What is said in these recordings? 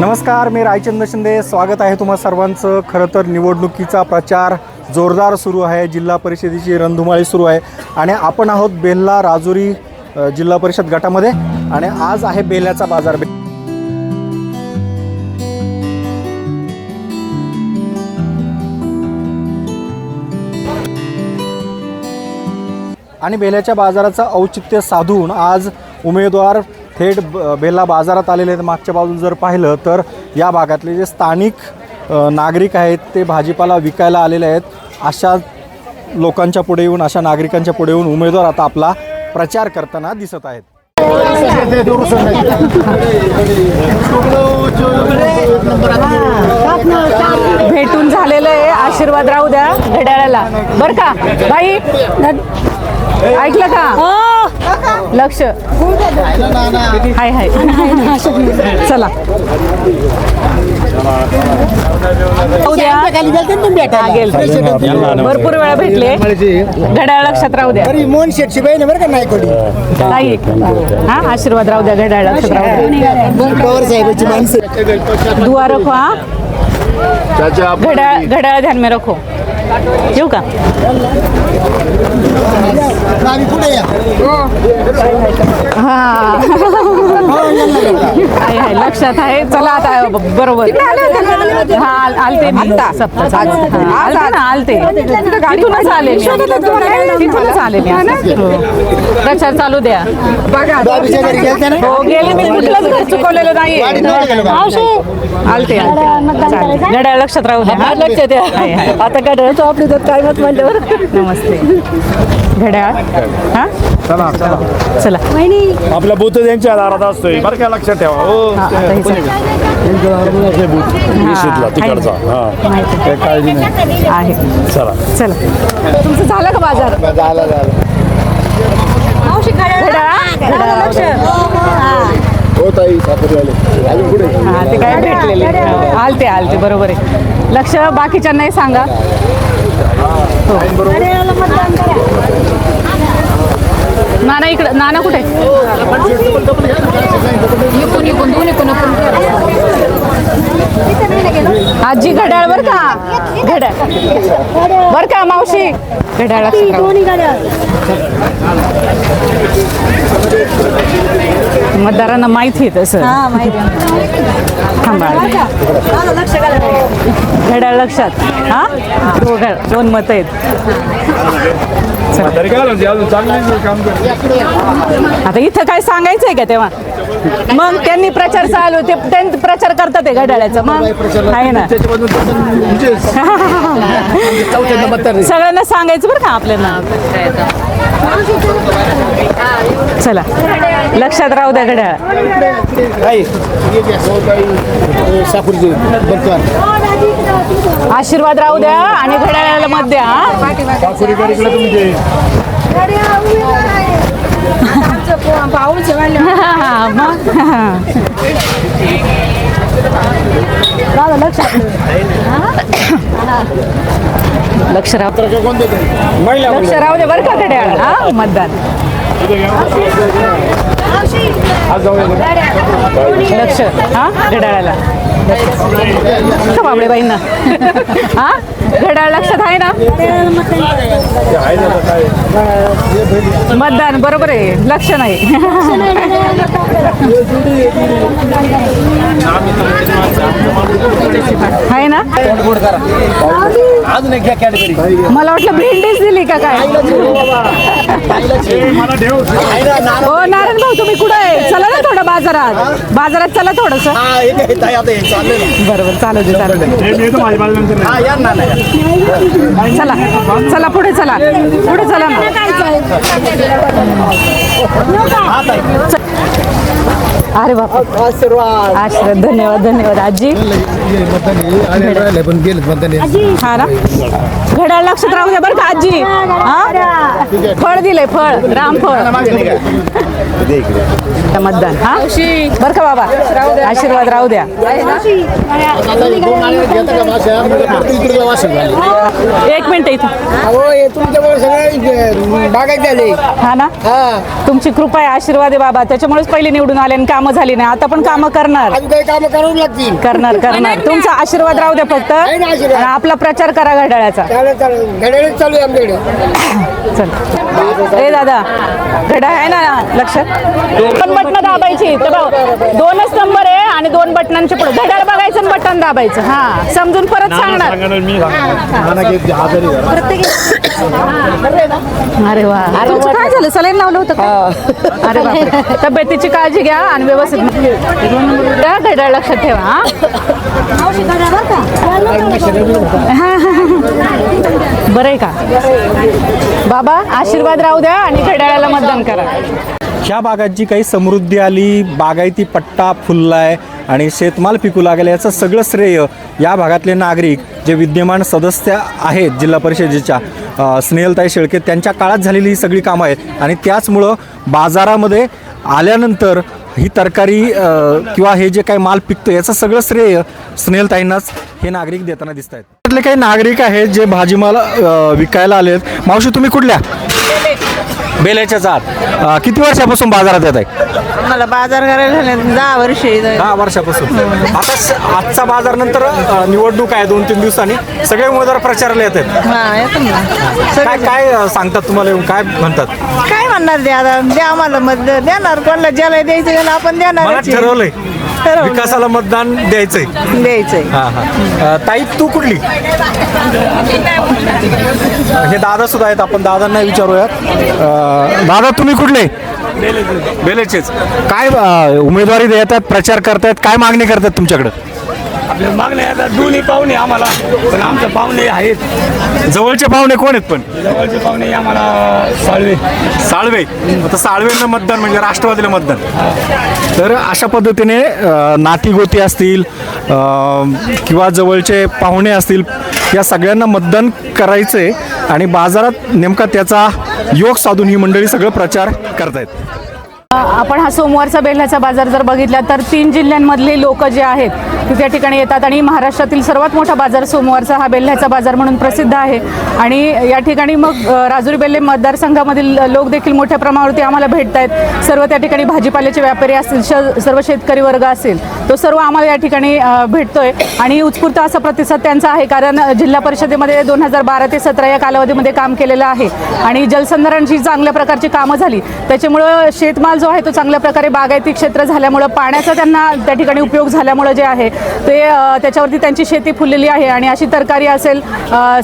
नमस्कार मी रायचंद्र शिंदे. स्वागत आहे तुम्हा सर्वांचं. खरं तर निवडणुकीचा प्रचार जोरदार सुरू आहे. जिल्हा परिषदेची रणधुमाळी सुरू आहे. आणि आपण आहोत बेल्ला राजुरी जिल्हा परिषद गटामध्ये. आणि आज आहे बेल्याचा बाजार आणि बेल्याच्या बाजाराचं औचित्य साधून आज उमेदवार थेट ब- बेला बाजारात आलेले आहेत. मागच्या बाजूला जर पाहिलं तर या भागातले जे स्थानिक नागरिक आहेत ते भाजीपाला विकायला आलेले आहेत. अशा लोकांच्या पुढे येऊन अशा नागरिकांच्या पुढे येऊन उमेदवार आता आपला प्रचार करताना दिसत आहेत. भेटून झालेलं आहे. आशीर्वाद राहू द्या घड्याळाला. बर का? बाई ऐकलं का? लक्ष. हाय हाय. चला. हा. भरपूर वेळा भेटले. घड्याळ लक्षात राहू द्या. मोहन शेटची बहीण बरं का नायकोडी ताई हा आशीर्वाद राहू द्या घड्याळ लक्षात राहू द्या. पवार साहेबाची माणसं. दुआ रखो हा. घड्याळ घड्याळ ध्यान में रखो. येऊ का? हा. आहे आहे लक्षात आहे. चला आता ब- बरोबर हा आल- आलते मी. आलते ना आलते. तिथूनच आले मी. तिथूनच आले मी. हो. प्रचार चालू द्या. हो गेले मी. कुठलंच घर चुकवलेलं नाही? आलते आलते. चालेल. घड्याळ लक्षात राहू द्या. लक्षात द्या. आता घड्याळाचं आपली तर काय मत म्हणल्यावर नमस्ते. घड्याळ. हा? चला चला. चला. आपला बूथ त्यांच्या दारात असतोय. बरं काय लक्षात ठेवा. हो. हा, आता हे चला. ते बूथ. निषेधला तिकडचा हा. माहिती काही काळजी नाही. आहे. चला. चला. तुमचं झालं का बाजार? झालं झालं. घड्याळ? घड्याळ. लक्ष. हो ताई सापडले अजून पुढे हा ते काय भेटलेले हो, आलते आलते बरोबर आहे. लक्ष बाकीच्यांनाही सांगा. हो. नाना इकडं नाना कुठे? आजी घड्याळ बर का? घड्याळ. बर का मावशी? घड्याळ. मतदारांना माहिती आहे तसं. थांबा. घड्याळ लक्षात. हा? दोघं दोन मत आहेत. आता इथं काय सांगायचंय का तेव्हा? मग त्यांनी प्रचार चालू ते त्यांनी प्रचार करतात आहे घड्याळ्याचा मग? आहे ना? सगळ्यांना सांगायचं बरं का आपल्याला. चला. लक्षात राहू द्या घड्याळ बरं आशीर्वाद राहू द्या आणि घड्याळाला मत द्या हा? लक्ष राहू लक्ष राहू दे बरं का घड्याळ हा मतदान. लक्ष. हा घड्याळाला. बाबडे बाईंना. हा घड्याळ लक्षात आहे ना? मतदान बरोबर आहे. लक्ष नाही. आहे ना? अजून एक घ्या मला वाटलं भेंडीच दिली का काय? हो नारायण भाऊ तुम्ही कुठं आहे? चला ना थोडं बाजारात. बाजारात चला थोडस. हा हे बरोबर चालू दे चालू दे. हा चला चला पुढे चला. पुढे चला ना. अरे बाप आशीर्वाद. आशीर्वाद. धन्यवाद धन्यवाद. आजी? हा ना? घड्याळ लक्षात राहू द्या बरं का आजी. हा? फळ दिलंय फळ. रामफळ मतदान. हा? बरं का बाबा? आशीर्वाद राहू द्या. एक मिनिट इथं. हो ना? हा. तुमची कृपा आहे आशीर्वाद आहे बाबा. त्याच्यामुळेच पहिले निवडून आले आणि काम कामं झाली नाही. आता पण कामं करणार. अजून काही कामं करावं लागतील. करणार करणार. तुमचा आशीर्वाद राहू द्या फक्त. आहे ना आशीर्वाद. आणि आपला प्रचार करा घड्याळाचा. चालेल चालेल. घड्याळच चालू आहे आमच्याकडे. चल. ए दादा घड्याळ आहे ना लक्षात? दोन बटन दाबायची. तर बघ, दोनच नंबर आहे आणि दोन बटनांचे पुढे. घड्याळ बघायचं बटन दाबायचं. हा समजून परत सांगणार. मी अरे वा. तुमचं काय झालं? सलाईन लावलं होतं का? अरे बापरे. तब्येतीची काळजी घ्या आणि व्यवस्थित त्या घड्याळ लक्षात ठेवा हा? बरं आहे का? बाबा आशीर्वाद राहू द्या आणि घड्याळाला मतदान करा. ह्या भागात जी काही समृद्धी आली बागायती पट्टा फुललाय आणि शेतमाल पिकू लागला याचं सगळं श्रेय या भागातले नागरिक जे विद्यमान सदस्य आहेत जिल्हा परिषदेच्या स्नेहलताई शेळके त्यांच्या काळात झालेली ही सगळी कामं आहेत. आणि त्याचमुळं बाजारामध्ये आल्यानंतर ही तरकारी किंवा हे जे काही माल पिकतं याचं सगळं श्रेय स्नेहलताईंनाच हे नागरिक देताना दिसत आहेत त्यातले काही नागरिक आहेत जे भाजीमाल विकायला आले आहेत मावशी तुम्ही कुठल्या? बेलेच्या जात. किती वर्षापासून बाजारात येत आहे? मला बाजार करायला झाले दहा वर्ष दहा वर्षापासून. आता स- आजचा बाजार नंतर अ, निवडणूक आहे दोन तीन दिवसांनी. सगळे उमेदवार प्रचाराला हा येतो ना. काय सगळं काय अ, सांगतात तुम्हाला येऊन? काय म्हणतात? काय म्हणणार द्या आता? द्या आम्हाला मत देणार कोणाला ज्याला द्यायचं त्याला आपण देणार ठरवलंय. ठरवलं. विकासाला मतदान द्यायचंय. द्यायचंय. हा हा. अ, ताई तू कुठली? हे दादा सुद्धा आहेत. आपण दादांना विचारूयात. अ, दादा तुम्ही कुठले? बेलेचेच. काय अ, उमेदवारी देत आहेत प्रचार करतायत काय मागणी करतात तुमच्याकडे? आपल्या मागण्या आता दोन्ही पाहुणे आम्हाला पण आमचे पाहुणे आहेत. जवळचे पाहुणे कोण आहेत पण? जवळचे पाहुणे आम्हाला साळवे. साळवे. आता साळवेंना मतदान म्हणजे राष्ट्रवादीला मतदान. तर अशा पद्धतीने नातीगोती असतील अ, किंवा जवळचे पाहुणे असतील या सगळ्यांना मतदान करायचं आहे आणि बाजारात नेमका त्याचा योग साधून ही मंडळी सगळं प्रचार करतायत. आपण हा सोमवारचा बेल्ह्याचा बाजार जर बघितला तर तीन जिल्ह्यांमधले लोक जे आहेत ते त्या ठिकाणी येतात आणि महाराष्ट्रातील सर्वात मोठा बाजार सोमवारचा हा बेल्ह्याचा बाजार म्हणून प्रसिद्ध आहे. आणि या ठिकाणी मग राजुरी बेल्ले मतदारसंघामधील लोक देखील मोठ्या प्रमाणावरती आम्हाला भेटत आहेत सर्व त्या ठिकाणी भाजीपाल्याचे व्यापारी असतील श सर्व शेतकरी वर्ग असेल तो सर्व आम्हाला या ठिकाणी भेटतोय. आणि उत्स्फूर्त असा प्रतिसाद त्यांचा आहे कारण जिल्हा परिषदेमध्ये दोन हजार बारा ते सतरा या कालावधीमध्ये काम केलेलं आहे. आणि जलसंधारणची चांगल्या प्रकारची कामं झाली. त्याच्यामुळं शेतमाल जो आहे तो चांगल्या प्रकारे बागायती क्षेत्र झाल्यामुळं पाण्याचा त्यांना त्या ठिकाणी उपयोग झाल्यामुळं जे आहे ते त्याच्यावरती त्यांची शेती फुललेली आहे आणि अशी तरकारी असेल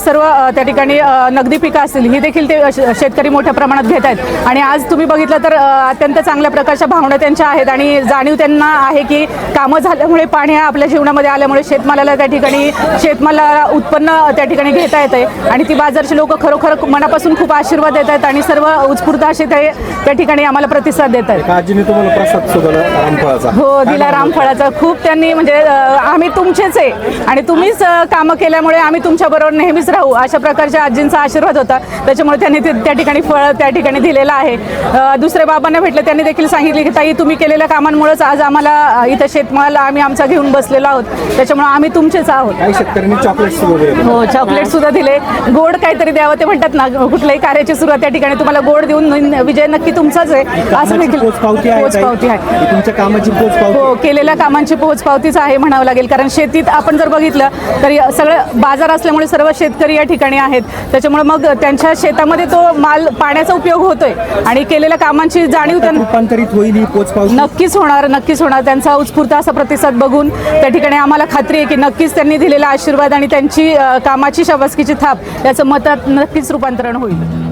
सर्व त्या ठिकाणी नगदी पिकं असतील ही देखील ते श- शेतकरी मोठ्या प्रमाणात घेत आहेत. आणि आज तुम्ही बघितलं तर अत्यंत चांगल्या प्रकारच्या भावना त्यांच्या आहेत आणि जाणीव त्यांना आहे की कामं झाल्यामुळे पाणी आपल्या जीवनामध्ये आल्यामुळे शेतमालाला त्या ठिकाणी शेतमालाला उत्पन्न त्या ठिकाणी घेता येत आहे आणि ती बाजारची लोक खरोखर मनापासून खूप आशीर्वाद देत आहेत आणि सर्व उत्स्फूर्त असे ते त्या ठिकाणी आम्हाला प्रतिसाद देत आहेत आजीने तुम्हाला प्रसाद सुद्धा रामफळाचा. हो दिला रामफळाचा. खूप त्यांनी म्हणजे आम्ही तुमचेच आहे. आणि तुम्हीच कामं केल्यामुळे आम्ही तुमच्याबरोबर नेहमीच राहू. अशा प्रकारच्या आजींचा आशीर्वाद होता. त्याच्यामुळे त्यांनी ते त्या ठिकाणी फळ त्या ठिकाणी दिलेलं आहे. दुसऱ्या बाबांना भेटले त्यांनी देखील सांगितले की ताई तुम्ही केलेल्या कामांमुळेच आज आम्हाला इथं शेतमाल आम्ही आमचा घेऊन बसलेलो आहोत. त्याच्यामुळे आम्ही तुमचेच आहोत. शेतकऱ्यांनी चॉकलेट्स वगैरे हो चॉकलेट सुद्धा दिले. गोड काहीतरी द्यावं ते म्हणतात ना कुठल्याही कार्याची सुरुवात त्या ठिकाणी तुम्हाला गोड देऊन विजय नक्की तुमचाच आहे. असं देखील पोचपावती आहे पोचपावती आहे. काही? तुमच्या कामाची पोचपावती. हो केलेल्या कामांची पोहोचपावतीच आहे म्हणावं लागेल. कारण शेतीत आपण जर बघितलं तर सगळं बाजार असल्यामुळे सर्व शेतकरी या ठिकाणी आहेत. त्याच्यामुळे मग त्यांच्या शेतामध्ये तो माल पाण्याचा उपयोग होतोय. आणि केलेल्या कामांची जाणीव त्यांना रूपांतरित होईल ही पोचपावती? नक्कीच होणार नक्कीच होणार. त्यांचा उत्स्फूर्त असा प्रतिसाद बघून त्या ठिकाणी आम्हाला खात्री आहे की नक्कीच त्यांनी दिलेला आशीर्वाद आणि त्यांची कामाची शाबासकीची थाप याचं मतात नक्कीच रूपांतरण होईल.